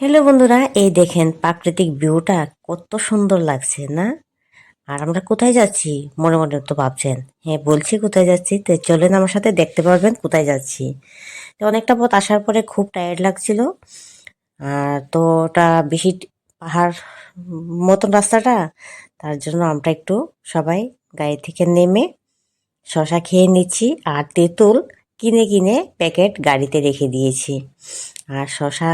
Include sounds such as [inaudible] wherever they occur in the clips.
Hello বন্ধুরা, এই দেখেন প্রাকৃতিক ভিউটা কত সুন্দর লাগছে, না? আর আমরা কোথায় যাচ্ছি? মনে মনে তো ভাবছেন। হ্যাঁ বলছি কোথায় যাচ্ছি? তো চলেন আমার সাথে, দেখতে পারবেন কোথায় যাচ্ছি। তো অনেকটা পথ আসার পরে খুব টায়ার্ড লাগছিল। আর তো ওটা বেশি পাহাড় মতন রাস্তাটা, তার জন্য আমরা একটু সবাই গাড়ি থেকে নেমে শশা খেয়ে নিচ্ছি আর তেঁতুল কিনে কিনে প্যাকেট গাড়িতে রেখে দিয়েছি। আর শশা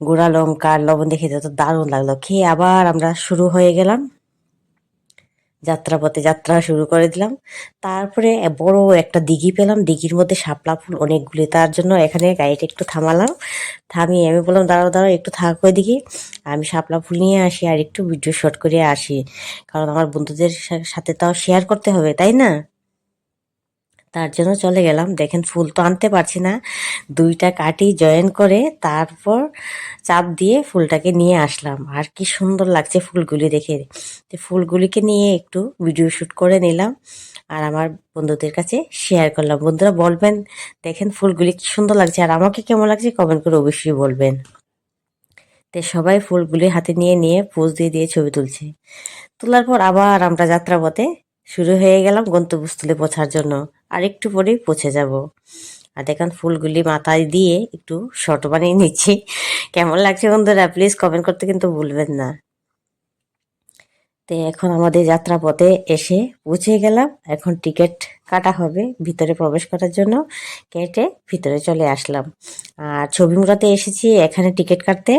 গুঁড়া লঙ্কা, আর লবণ দেখে যত দারুণ লাগল। খেয়ে আবার আমরা শুরু হয়ে গেলাম। যাত্রাপথে যাত্রা শুরু করে দিলাম। তারপরে বড় একটা দিঘি পেলাম। দিঘির মধ্যে শাপলা ফুল অনেকগুলি। তার জন্য এখানে গাড়িটা একটু থামালাম। থামিয়ে আমি বললাম, দাঁড়াও দাঁড়াও, একটু থাকো দিঘি আমি শাপলা ফুল নিয়ে আসি আর একটু ভিডিও শট করে আসি। কারণ আমার বন্ধুদের সাথে তাও শেয়ার করতে হবে, তাই না? তার জন্য চলে গেলাম। দেখেন, ফুল তো আনতে পারছি না। দুইটা কাটি জয়েন করে তারপর চাপ দিয়ে ফুলটাকে নিয়ে আসলাম। আর কি সুন্দর লাগছে ফুলগুলি দেখে। তো ফুলগুলিকে নিয়ে একটু ভিডিও শ্যুট করে নিলাম আর আমার বন্ধুদের কাছে শেয়ার করলাম। বন্ধুরা, বলবেন, দেখেন ফুলগুলি কি সুন্দর লাগছে আর আমাকে কেমন লাগছে কমেন্ট করে অবশ্যই বলবেন। তো সবাই ফুলগুলি হাতে নিয়ে নিয়ে পোজ দিয়ে দিয়ে ছবি তুলছে। তোলার পর আবার আমরা যাত্রাপথে শুরু হয়ে গেলাম গন্তব্যস্থলে পৌঁছার জন্য। আর একটু পরেই পৌঁছে যাব। আর দেখেন, ফুলগুলি মাথায় দিয়ে একটু শর্ট বানিয়ে নিচ্ছি। কেমন লাগছে বন্ধুরা? প্লিজ কমেন্ট করতে কিন্তু ভুলবেন না। তো এখন আমাদের যাত্রাপথে এসে পৌঁছে গেলাম। এখন টিকিট কাটা হবে ভিতরে প্রবেশ করার জন্য। কেটে ভিতরে চলে আসলাম। আর ছবি মুড়াতে এসেছি এখানে টিকিট কাটতে।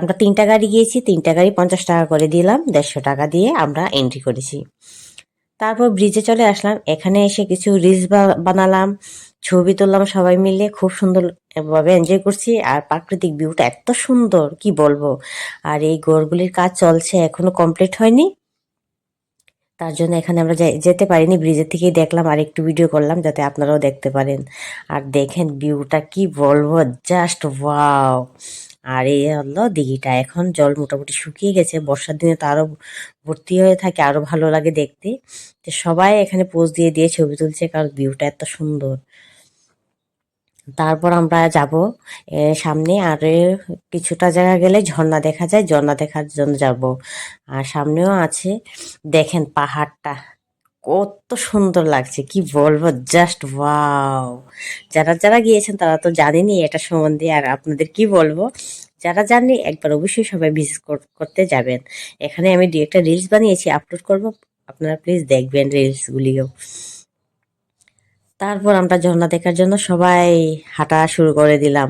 আমরা তিনটা গাড়ি গিয়েছি, তিনটা গাড়ি পঞ্চাশ টাকা করে দিলাম। দেড়শো টাকা দিয়ে আমরা এন্ট্রি করেছি। তারপর ব্রিজে চলে আসলাম। এখানে এসে কিছু রিলস বানালাম, ছবি তুললাম সবাই মিলে। খুব সুন্দর ভাবে এনজয় করছি। আর প্রাকৃতিক ভিউটা এত সুন্দর, কি বলব? আর এই গোরগুলির কাজ চলছে, এখনও কমপ্লিট হয়নি। তার জন্য এখানে আমরা যেতে পারিনি। ব্রিজের থেকেই দেখলাম, আর একটু ভিডিও করলাম, যাতে আপনারাও দেখতে পারেন। আর দেখেন ভিউটা কি বলব? জাস্ট ওয়াও আর এই হলো দিঘিটা এখন জল মোটামুটি শুকিয়ে গেছে। বর্ষার দিনে তো আরও ভর্তি হয়ে থাকে, আরও ভালো লাগে দেখতে। তো সবাই এখানে পোজ দিয়ে দিয়ে ছবি তুলছে কারণ ভিউটা এত সুন্দর। তারপর আমরা যাব সামনে আর কিছুটা জায়গা গেলে ঝর্ণা দেখা যায়, ঝর্ণা দেখার জন্য যাব। আর সামনেও আছে, দেখেন পাহাড়টা। কত সুন্দর লাগছে, কি বলব জাস্ট ওয়াও যারা যারা গিয়েছেন তারা তো জানেনি এটা সম্বন্ধে, আর আপনাদের কি বলব, যারা জানেনি একবার অবশ্যই সবাই ভিজিট করতে যাবেন। এখানে আমি দু একটা রিলস বানিয়েছি আপলোড করব, আপনারা প্লিজ দেখবেন রিলসগুলিও তারপর আমরা ঝর্ণা দেখার জন্য সবাই হাঁটা শুরু করে দিলাম।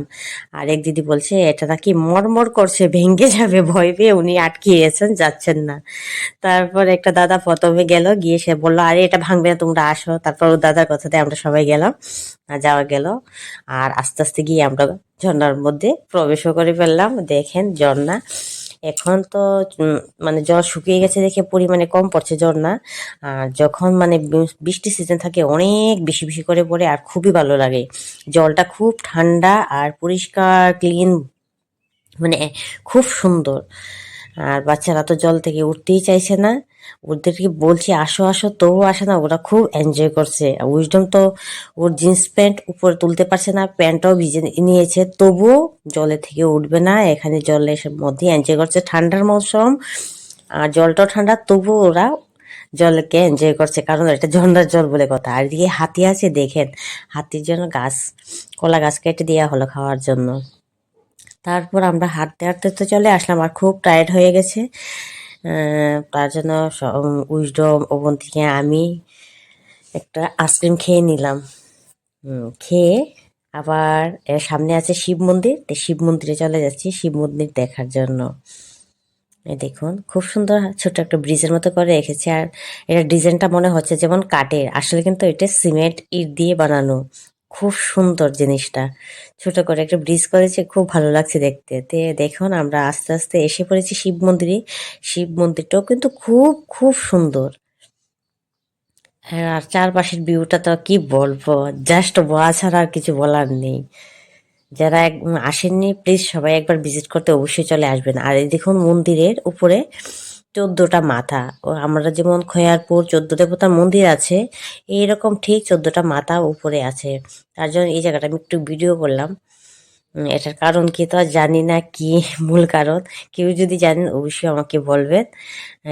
আর এক দিদি বলছে, এটা নাকি মরমর করছে, ভেঙে যাবে, ভয় পেয়ে উনি আটকে গেছেন, যাচ্ছেন না। তারপর একটা দাদা প্রথমে গেল, গিয়ে সে বলল, আরে, এটা ভাঙবে না, তোমরা আসো। তারপর ও দাদার কথাতে আমরা সবাই গেলাম যাওয়া গেল। আর আস্তে আস্তে গিয়ে আমরা ঝর্ণার মধ্যে প্রবেশও করে ফেললাম। দেখেন ঝর্ণা এখন তো মানে জল শুকিয়ে গেছে দেখে পরিমাণে কম পড়ছে জল না। আর যখন মানে বৃষ্টি সিজন থাকে, অনেক বেশি বেশি করে পড়ে আর খুবই ভালো লাগে। জলটা খুব ঠান্ডা আর পরিষ্কার ক্লিন মানে খুব সুন্দর। আর বাচ্চারা তো জল থেকে উঠতেই চাইছে না। ওদেরকে বলছি, আসো আসো, তবুও আসে না, ওরা খুব এনজয় করছে। উইজডম তো ওর জিন্স প্যান্ট উপরে তুলতে পারছে না প্যান্টটাও ভিজে নিয়েছে। তবুও জলে থেকে উঠবে না, এখানে জলের মধ্যে এনজয় করছে। ঠান্ডার মৌসুম, আর জলটাও ঠান্ডা, তবুও ওরা জলকে এনজয় করছে। কারণ এটা ঝর্ণার জল বলে কথা। আর এদিকে হাতি আছে, দেখেন। হাতির জন্য গাছ, কলা গাছ কেটে দেওয়া হলো খাওয়ার জন্য। তারপর আমরা হাঁটতে হাঁটতে তো চলে আসলাম আর খুব টায়ার্ড হয়ে গেছে। তার জন্য উইজডম ওভন থেকে আমি একটা আইসক্রিম খেয়ে নিলাম। খেয়ে আবার সামনে আছে শিব মন্দির। তো শিব মন্দিরে চলে যাচ্ছি শিব মন্দির দেখার জন্য। দেখুন, খুব সুন্দর ছোট একটা ব্রিজের মতো করে রেখেছে। আর এটা ডিজাইনটা মনে হচ্ছে যেমন কাঠের। আসলে কিন্তু এটা সিমেন্ট ইট দিয়ে বানানো। খুব সুন্দর জিনিসটা। ছোট করে একটা ব্রিজ করেছে, খুব ভালো লাগছে দেখতে। তে দেখুন, আমরা আস্তে আস্তে এসে পড়েছি শিব মন্দিরে। শিব মন্দিরটাও কিন্তু খুব খুব সুন্দর। হ্যাঁ আর চারপাশের ভিউটা তো কি বলব জাস্ট বলা ছাড়া আর কিছু বলার নেই। যারা আসেননি প্লিজ সবাই একবার ভিজিট করতে অবশ্যই চলে আসবেন। আর এই দেখুন মন্দিরের উপরে চোদ্দটা মাথা। ও আমরা যেমন খয়ারপুর, চোদ্দ দেবতার মন্দির আছে, এইরকম ঠিক চোদ্দটা মাথা উপরে আছে। তার জন্য এই জায়গাটা আমি একটু ভিডিও করলাম এটার কারণ কি তো জানি না কি [laughs] মূল কারণ। কেউ যদি জানেন অবশ্যই আমাকে বলবেন।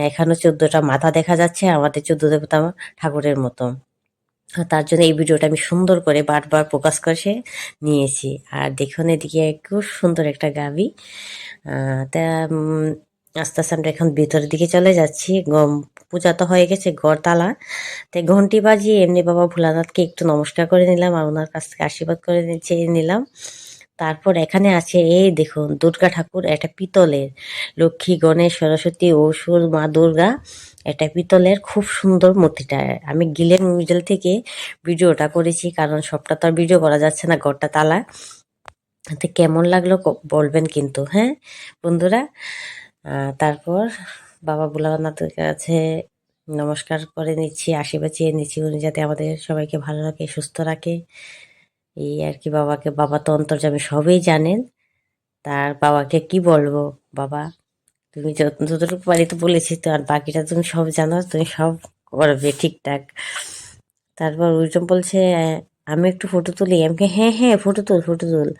এখানে চোদ্দটা মাথা দেখা যাচ্ছে, আমাদের চোদ্দ দেবতা ঠাকুরের মতো। তার জন্য এই ভিডিওটা আমি সুন্দর করে বারবার প্রকাশ করে নিয়েছি। আর দেখুন এদিকে খুব সুন্দর একটা গাবি তা আস্তে আস্তে আমরা এখন ভিতরের দিকে চলে যাচ্ছি। পূজা তো হয়ে গেছে গড়তালা তাই ঘন্টি বাজিয়ে এমনি বাবা ভোলানাথকে একটু নমস্কার করে নিলাম আর ওনার কাছ থেকে আশীর্বাদ করে চেয়ে নিলাম। তারপর এখানে আছে এই দেখুন, দুর্গা ঠাকুর, এটা পিতলের। লক্ষ্মী, গণেশ, সরস্বতী, অসুর, মা দুর্গা, এটা পিতলের খুব সুন্দর মূর্তিটা। আমি গিলের মিউজিয়াল থেকে ভিডিওটা করেছি, কারণ সবটা তো আর ভিডিও করা যাচ্ছে না ঘরটা তালা। তো কেমন লাগল বলবেন কিন্তু হ্যাঁ? বন্ধুরা তারপর বাবা ভোলানাথের কাছে নমস্কার করে নিচ্ছি, আশীর্বাদ চেয়ে নিচ্ছি উনি যাতে আমাদের সবাইকে ভালো রাখে, সুস্থ রাখে। এই আর কি বাবাকে, বাবা তো অন্তর্যামী সবই জানেন। তার বাবাকে কি বলব? বাবা, তুমি যত- যতটুকু পারি তো বলেছি তো, আর বাকিটা তুমি সব জানো, তুমি সব করবে ঠিকঠাক। তারপর ওইজন বলছে, আমি একটু ফটো তুলি। আমাকে হ্যাঁ হ্যাঁ ফটো তুল ফটো তুল।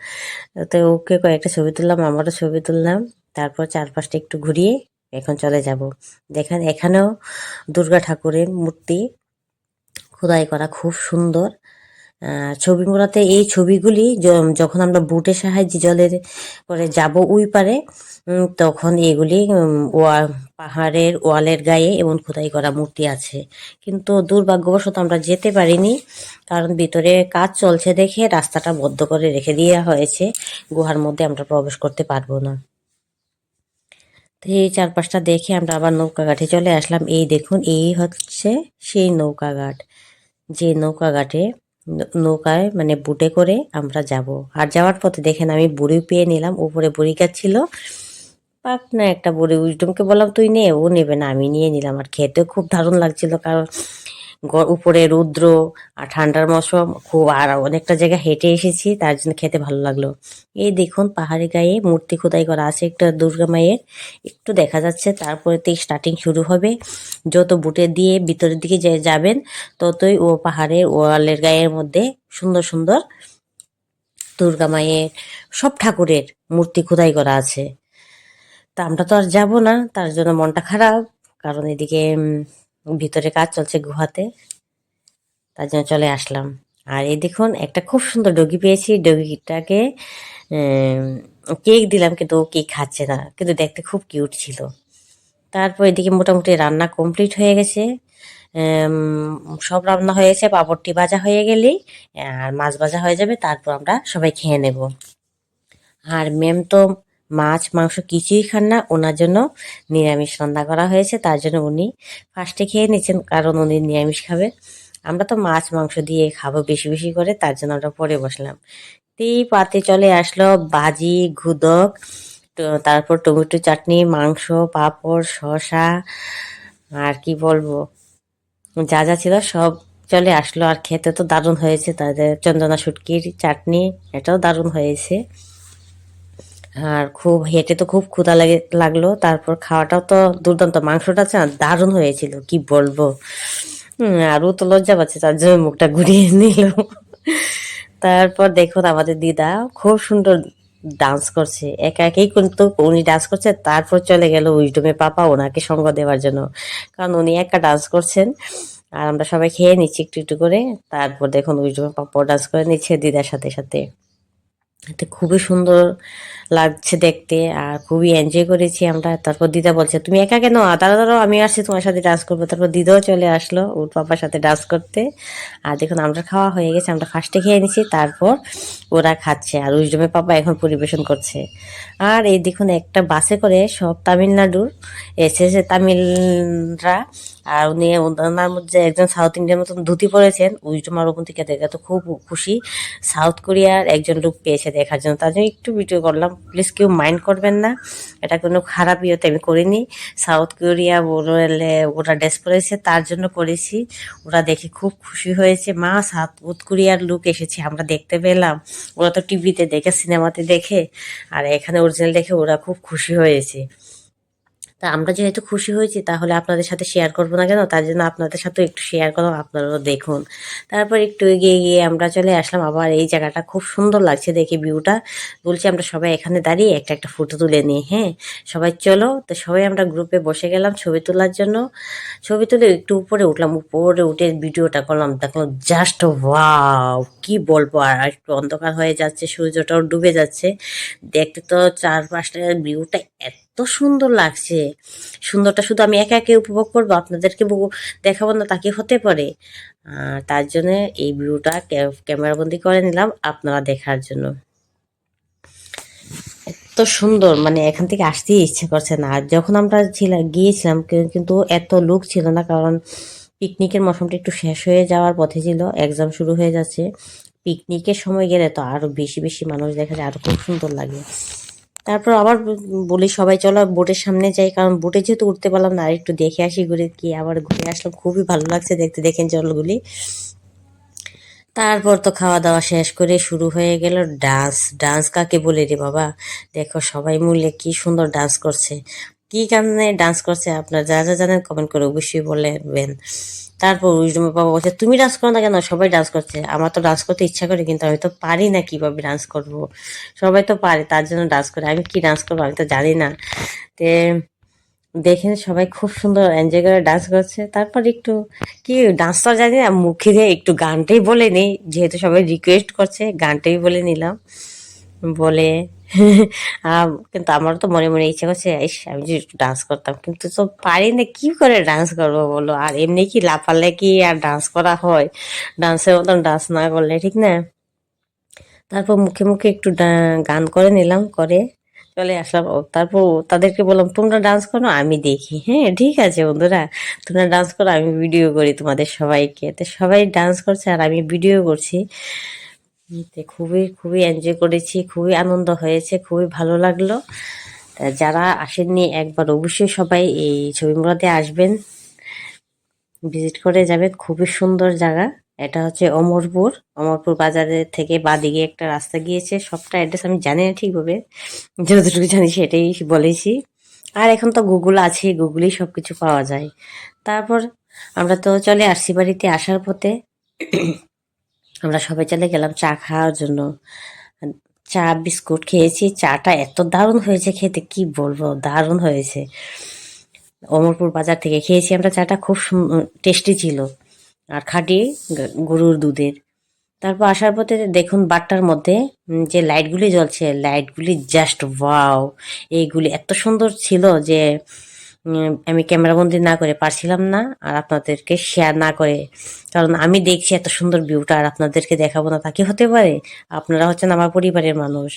তো ওকে কয়েকটা ছবি তুললাম, আমারও ছবি তুললাম। তারপর চারপাশটা একটু ঘুরিয়ে এখন চলে যাব। দেখেন এখানেও দুর্গা ঠাকুরের মূর্তি খোদাই করা খুব সুন্দর। ছবিগুলোতে এই ছবিগুলি যখন আমরা বুটের সাহায্যে জলের করে যাব ওই পারে তখন এগুলি পাহাড়ের ওয়ালের গায়ে এমন খোদাই করা মূর্তি আছে। কিন্তু দুর্ভাগ্যবশত আমরা যেতে পারিনি, কারণ ভিতরে কাজ চলছে দেখে রাস্তাটা বদ্ধ করে রেখে দেওয়া হয়েছে। গুহার মধ্যে আমরা প্রবেশ করতে পারব না। এই চারপাশটা দেখে আমরা আবার নৌকা ঘাটে চলে আসলাম। এই দেখুন, এই হচ্ছে সেই নৌকা ঘাট। যে নৌকা ঘাটে নৌকায় মানে বুটে করে আমরা যাব। আর যাওয়ার পথে দেখেন আমি বুড়ি পেয়ে নিলাম। উপরে বুড়ি গাছ ছিল। পাক না একটা বুড়ি, উইডমকে বললাম, তুই নে, ও নেবে না। আমি নিয়ে নিলাম। আর খেতে খুব দারুণ লাগছিল, কারণ উপরে রুদ্র আর ঠান্ডার মৌসুম, খুব আর অনেকটা জায়গা হেঁটে এসেছি, তার জন্য খেতে ভালো লাগল। এই দেখুন, পাহাড়ি গায়ে মূর্তি খোদাই করা আছে একটা দুর্গা মায়ের। একটু দেখা যাচ্ছে, তারপরে থেকে স্টার্টিং শুরু হবে। যত বুটে দিয়ে ভিতরের দিকে যাবেন, ততই ও পাহাড়ের ওয়ালের গায়ের মধ্যে সুন্দর সুন্দর দুর্গা মায়ের সব ঠাকুরের মূর্তি খোদাই করা আছে। তা আমরা তো আর যাব না, তার জন্য মনটা খারাপ, কারণ এদিকে ভিতরে কাজ চলছে গুহাতে, তার জন্য চলে আসলাম। আর এই দেখুন, একটা খুব সুন্দর ডগি পেয়েছি। ডগিটাকে কেক দিলাম, কিন্তু ও কেক খাচ্ছে না, কিন্তু দেখতে খুব কিউট ছিল। তারপর এদিকে মোটামুটি রান্না কমপ্লিট হয়ে গেছে। সব রান্না হয়ে গেছে, পাঁপড়টি ভাজা হয়ে গেলেই আর মাছ ভাজা হয়ে যাবে, তারপর আমরা সবাই খেয়ে নেব। আর ম্যাম তো মাছ, মাংস কিছুই খান না। ওনার জন্য নিরামিষ রান্না করা হয়েছে। তার জন্য উনি ফার্স্টে খেয়ে নিচ্ছেন কারণ উনি নিরামিষ খাবে। আমরা তো মাছ, মাংস দিয়ে খাব বেশি বেশি করে, তার জন্য আমরা পরে বসলাম। তো এই পাতে চলে আসলো বাজি, ঘুদক তারপর টমেটো চাটনি, মাংস, পাঁপড়, শসা, আর কি বলব? যা যা ছিল সব চলে আসলো। আর খেতে তো দারুণ হয়েছে। তাদের চন্দনা শুটকির চাটনি, এটাও দারুণ হয়েছে। আর খুব হেঁটে তো খুব ক্ষুধা লাগে, লাগল। তারপর খাওয়াটাও তো দুর্দান্ত। মাংসটা আছে দারুণ হয়েছিল, কি বলব? আরও তো লজ্জা পাচ্ছে, তার জন্য মুখটা ঘুরিয়ে [laughs] নিল। তারপর দেখুন আমাদের দিদা খুব সুন্দর ডান্স করছে। একা একাই কিন্তু উনি ডান্স করছে, তারপর চলে গেল উইজডমে পাপা ওনাকে সঙ্গ দেওয়ার জন্য। কারণ উনি একা ডান্স করছেন, আর আমরা সবাই খেয়ে নিচ্ছি একটু একটু করে। তারপর দেখুন উইজডমে পাপাও ডান্স করে নিচ্ছে দিদার সাথে সাথে। এতে খুবই সুন্দর লাগছে দেখতে আর খুবই এনজয় করেছি আমরা। তারপর দিদা বলছে, তুমি একা কেন? দাঁড়া দাঁড়াও আমি আসছি তোমার সাথে ডান্স করব। তারপর দিদাও চলে আসলো ওর পাপার সাথে ডান্স করতে। আর দেখুন, আমরা খাওয়া হয়ে গেছে, আমরা ফার্স্টে খেয়ে নিছি, তারপর ওরা খাচ্ছে। আর উইজডমের পাপা এখন পরিবেশন করছে। আর এই দেখুন, একটা বাসে করে সব তামিলনাড়ুর এসেছে তামিলরা আর উনি ওনার মধ্যে একজন সাউথ ইন্ডিয়ান মতন ধুতি পরেছেন। উইজডম আর ওপর থেকে দেখে তো খুব খুশি। সাউথ কোরিয়ার একজন লোক পেয়েছে দেখার জন্য। তার জন্য একটু ভিডিও করলাম। প্লিজ কেউ মাইন্ড করবেন না। এটা কোনো খারাপ ইয়েতে আমি করিনি। সাউথ কোরিয়া বলে ওরা ড্রেস পরেছে, তার জন্য করেছি। ওরা দেখে খুব খুশি হয়েছে। মা সাউথ কোরিয়ার লোক এসেছে, আমরা দেখতে পেলাম। ওরা তো টিভিতে দেখে সিনেমাতে দেখে। আর এখানে অরিজিনাল দেখে ওরা খুব খুশি হয়েছে। তা আমরা যেহেতু খুশি হয়েছি, তাহলে আপনাদের সাথে শেয়ার করব না কেন? তার জন্য আপনাদের সাথে একটু শেয়ার করলাম আপনারাও দেখুন। তারপর একটু এগিয়ে গিয়ে আমরা চলে আসলাম আবার এই জায়গাটা খুব সুন্দর লাগছে দেখে ভিউটা বলছি আমরা সবাই এখানে দাঁড়িয়ে একটা একটা ফটো তুলে নিই হ্যাঁ? সবাই চলো, তো সবাই আমরা গ্রুপে বসে গেলাম ছবি তোলার জন্য। ছবি তুলে একটু উপরে উঠলাম, উপরে উঠে ভিডিওটা করলাম, দেখলাম জাস্ট ওয়াও কি বলব আর একটু অন্ধকার হয়ে যাচ্ছে, সূর্যটাও ডুবে যাচ্ছে। দেখতে তো চারপাশটা ভিউটা এত সুন্দর লাগছে। সুন্দরটা শুধু আমি একা একে উপভোগ করব, আপনাদেরকে দেখাবো না, তাকে হতে পারে। তার জন্য এই ভিউটা ক্যামেরাবন্দি করে নিলাম আপনারা দেখার জন্য। এত সুন্দর মানে এখান থেকে আসতেই ইচ্ছে করছে না। আর যখন আমরা ছিলাম গিয়েছিলাম কিন্তু এত লোক ছিল না, কারণ পিকনিকের মৌসুমটা একটু শেষ হয়ে যাওয়ার পথে ছিল এক্সাম শুরু হয়ে যাচ্ছে। পিকনিকের সময় গেলে তো আরও বেশি বেশি মানুষ দেখা যায়, আরও খুব সুন্দর লাগে। তারপর আবার বলি সবাই, চলো বোটের সামনে যাই, কারণ বোটে যেহেতু উঠতে পারলাম না, আর একটু দেখে আসি ঘুরে কি আবার ঘুরে আসলাম। খুবই ভালো লাগছে দেখতে, দেখেন জলগুলি। তারপর তো খাওয়া দাওয়া শেষ করে শুরু হয়ে গেল ডান্স। ডান্স কাকে বলে রে বাবা? দেখো সবাই মিলে কি সুন্দর ডান্স করছে। কি কারণে ডান্স করছে আপনার যা যা জানেন কমেন্ট করে অবশ্যই বলবেন। তারপর উইজডমের বাবা বলছে, তুমি ডান্স করো না কেন? সবাই ডান্স করছে। আমার তো ডান্স করতে ইচ্ছা করে, কিন্তু আমি তো পারি না কীভাবে ডান্স করব। সবাই তো পারে, তার জন্য ডান্স করে। আমি কি ডান্স করব আমি তো জানি না। তে দেখেন সবাই খুব সুন্দর এনজয় করে ডান্স করছে। তারপর একটু কি ডান্স তো জানি না, মুখে দিয়ে একটু গানটাই বলে নিই। যেহেতু সবাই রিকোয়েস্ট করছে, গানটাই বলে নিলাম। বলে। কিন্তু আমার তো মনে মনে ইচ্ছা করছে আমি যদি একটু ডান্স করতাম। কিন্তু তো পারি না, কি করে ডান্স করব বলো? আর এমনি কি লাফালে কি আর ডান্স করা হয়? ডান্সের মতন ডান্স না করলে, ঠিক না? তারপর মুখে মুখে একটু গান করে নিলাম, করে চলে আসলাম। তারপর তাদেরকে বললাম, তোমরা ডান্স করো, আমি দেখি। হ্যাঁ ঠিক আছে বন্ধুরা, তোমরা ডান্স করো, আমি ভিডিও করি তোমাদের সবাইকে। তো সবাই ডান্স করছে আর আমি ভিডিও করছি। খুবই খুবই এনজয় করেছি, খুবই আনন্দ হয়েছে, খুবই ভালো লাগল। যারা আসেননি একবার অবশ্যই সবাই এই ছবিগুলোতে আসবেন। ভিজিট করে যাবেন, খুবই সুন্দর জায়গা। এটা হচ্ছে অমরপুর। অমরপুর বাজারের থেকে বাদিকে একটা রাস্তা গিয়েছে। সবটা অ্যাড্রেস আমি জানি না ঠিকভাবে। যতটুকু জানি সেটাই বলেছি। আর এখন তো গুগল আছে গুগলেই সব কিছু পাওয়া যায়। তারপর আমরা তো চলে আসছি বাড়িতে আসার পথে। আমরা সবাই চলে গেলাম চা খাওয়ার জন্য। চা, বিস্কুট খেয়েছি। চাটা এত দারুণ হয়েছে খেতে, কি বলব? দারুণ হয়েছে। অমরপুর বাজার থেকে খেয়েছি আমরা চাটা, খুব টেস্টি ছিল। আর খাটি গরুর দুধের। তারপর আসার পথে দেখুন বাটটার মধ্যে যে লাইটগুলি জ্বলছে, লাইটগুলি জাস্ট ওয়াও এইগুলি এত সুন্দর ছিল যে আমি ক্যামেরাবন্দি না করে পারছিলাম না আর আপনাদেরকে শেয়ার না করে। কারণ আমি দেখছি এত সুন্দর ভিউটা আর আপনাদেরকে দেখাবো না, তা কি হতে পারে? আপনারা হচ্ছেন আমার পরিবারের মানুষ।